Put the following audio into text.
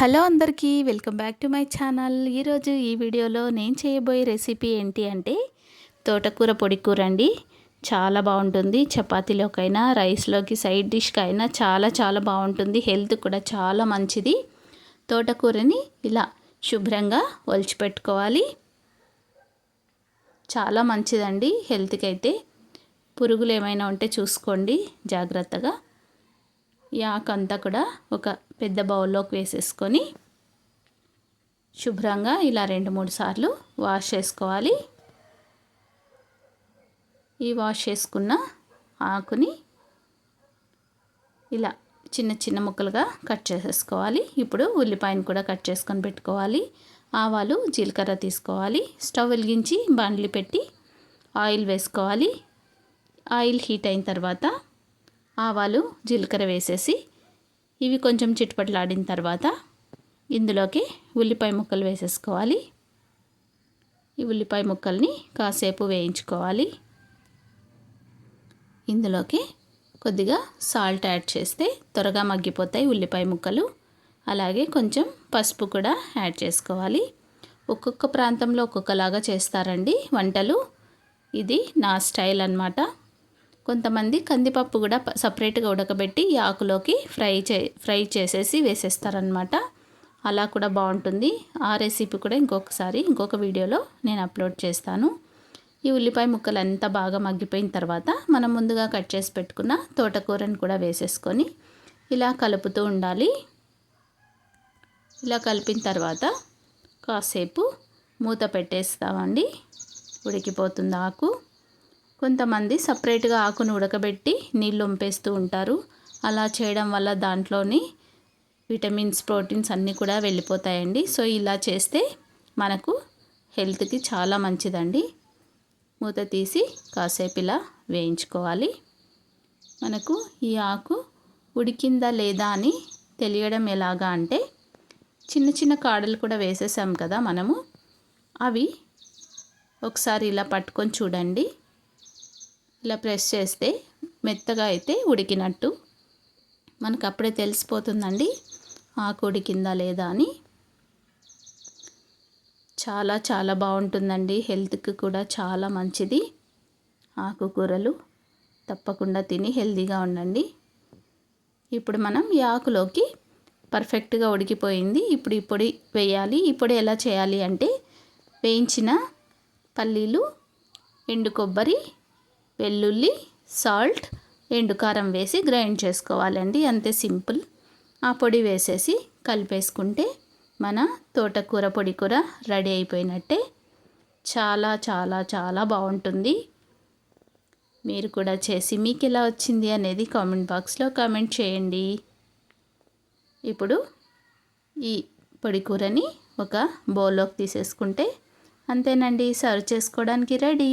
Hello అందరికీ welcome back to my channel. ఈరోజు ఈ వీడియోలో నేను చేయబోయే రెసిపీ ఏంటి అంటే తోటకూర పొడి కూర అండి. చాలా బాగుంటుంది. చపాతీలోకైనా రైస్లోకి సైడ్ డిష్కి అయినా చాలా చాలా బాగుంటుంది. హెల్త్ కూడా చాలా మంచిది. తోటకూరని ఇలా శుభ్రంగా ఒలిచిపెట్టుకోవాలి. చాలా మంచిదండి హెల్త్కి అయితే పురుగులు ఏమైనా ఉంటే చూసుకోండి జాగ్రత్తగా. ఈ ఆకు అంతా కూడా ఒక పెద్ద బౌల్లోకి వేసేసుకొని శుభ్రంగా ఇలా రెండు మూడు సార్లు వాష్ చేసుకోవాలి. ఈ వాష్ చేసుకున్న ఆకుని ఇలా చిన్న చిన్న ముక్కలుగా కట్ చేసేసుకోవాలి. ఇప్పుడు ఉల్లిపాయను కూడా కట్ చేసుకొని పెట్టుకోవాలి. ఆవాలు జీలకర్ర తీసుకోవాలి. స్టవ్ వెలిగించి బండ్లు పెట్టి ఆయిల్ వేసుకోవాలి. ఆయిల్ హీట్ అయిన తర్వాత ఆవాలు జీలకర్ర వేసేసి ఇవి కొంచెం చిట్పట్లాడిన తర్వాత ఇందులోకి ఉల్లిపాయ ముక్కలు వేసేసుకోవాలి. ఈ ఉల్లిపాయ ముక్కల్ని కాసేపు వేయించుకోవాలి. ఇందులోకి కొద్దిగా సాల్ట్ యాడ్ చేస్తే త్వరగా మగ్గిపోతాయి ఉల్లిపాయ ముక్కలు. అలాగే కొంచెం పసుపు కూడా యాడ్ చేసుకోవాలి. ఒక్కొక్క ప్రాంతంలో ఒక్కొక్కలాగా చేస్తారండి వంటలు. ఇది నా స్టైల్ అనమాట కొంతమంది కందిపప్పు కూడా సపరేట్గా ఉడకబెట్టి ఈ ఆకులోకి ఫ్రై చే ఫ్రై చేసేసి వేసేస్తారనమాట అలా కూడా బాగుంటుంది. ఆ రెసిపీ కూడా ఇంకొకసారి ఇంకొక వీడియోలో నేను అప్లోడ్ చేస్తాను. ఈ ఉల్లిపాయ ముక్కలు అంతా బాగా మగ్గిపోయిన తర్వాత మనం ముందుగా కట్ చేసి పెట్టుకున్న తోటకూరని కూడా వేసేసుకొని ఇలా కలుపుతూ ఉండాలి. ఇలా కలిపిన తర్వాత కాసేపు మూత పెట్టేస్తామండి. ఉడికిపోతుంది ఆకు. కొంతమంది సపరేట్గా ఆకును ఉడకబెట్టి నీళ్ళు వంపేస్తూ ఉంటారు. అలా చేయడం వల్ల దాంట్లోని విటమిన్స్ ప్రోటీన్స్ అన్నీ కూడా వెళ్ళిపోతాయండి. సో ఇలా చేస్తే మనకు హెల్త్కి చాలా మంచిదండి. మూత తీసి కాసేపు ఇలా వేయించుకోవాలి. మనకు ఈ ఆకు ఉడికిందా లేదా అని తెలియడం ఎలాగా అంటే చిన్న చిన్న కాడలు కూడా వేసేసాం కదా మనము అవి ఒకసారి ఇలా పట్టుకొని చూడండి. ఇలా ప్రెస్ చేస్తే మెత్తగా అయితే ఉడికినట్టు. మనకు అప్పుడే తెలిసిపోతుందండి ఆకు ఉడికిందా లేదా అని. చాలా చాలా బాగుంటుందండి. హెల్త్కి కూడా చాలా మంచిది. ఆకుకూరలు తప్పకుండా తిని హెల్తీగా ఉండండి. ఇప్పుడు మనం ఈ ఆకులోకి పర్ఫెక్ట్గా ఉడికిపోయింది. ఇప్పుడు ఈ పొడి వేయాలి. ఈ పొడి ఎలా చేయాలి అంటే వేయించిన పల్లీలు ఎండు కొబ్బరి వెల్లుల్లి సాల్ట్ ఎండుకారం వేసి గ్రైండ్ చేసుకోవాలండి. అంతే సింపుల్. ఆ పొడి వేసేసి కలిపేసుకుంటే మన తోటకూర పొడి కూర రెడీ అయిపోయినట్టే చాలా చాలా చాలా బాగుంటుంది. మీరు కూడా చేసి మీకు ఎలా వచ్చింది అనేది కామెంట్ బాక్స్లో కామెంట్ చేయండి. ఇప్పుడు ఈ పొడి కూరని ఒక బౌల్లోకి తీసేసుకుంటే అంతేనండి. సర్వ్ చేసుకోవడానికి ready.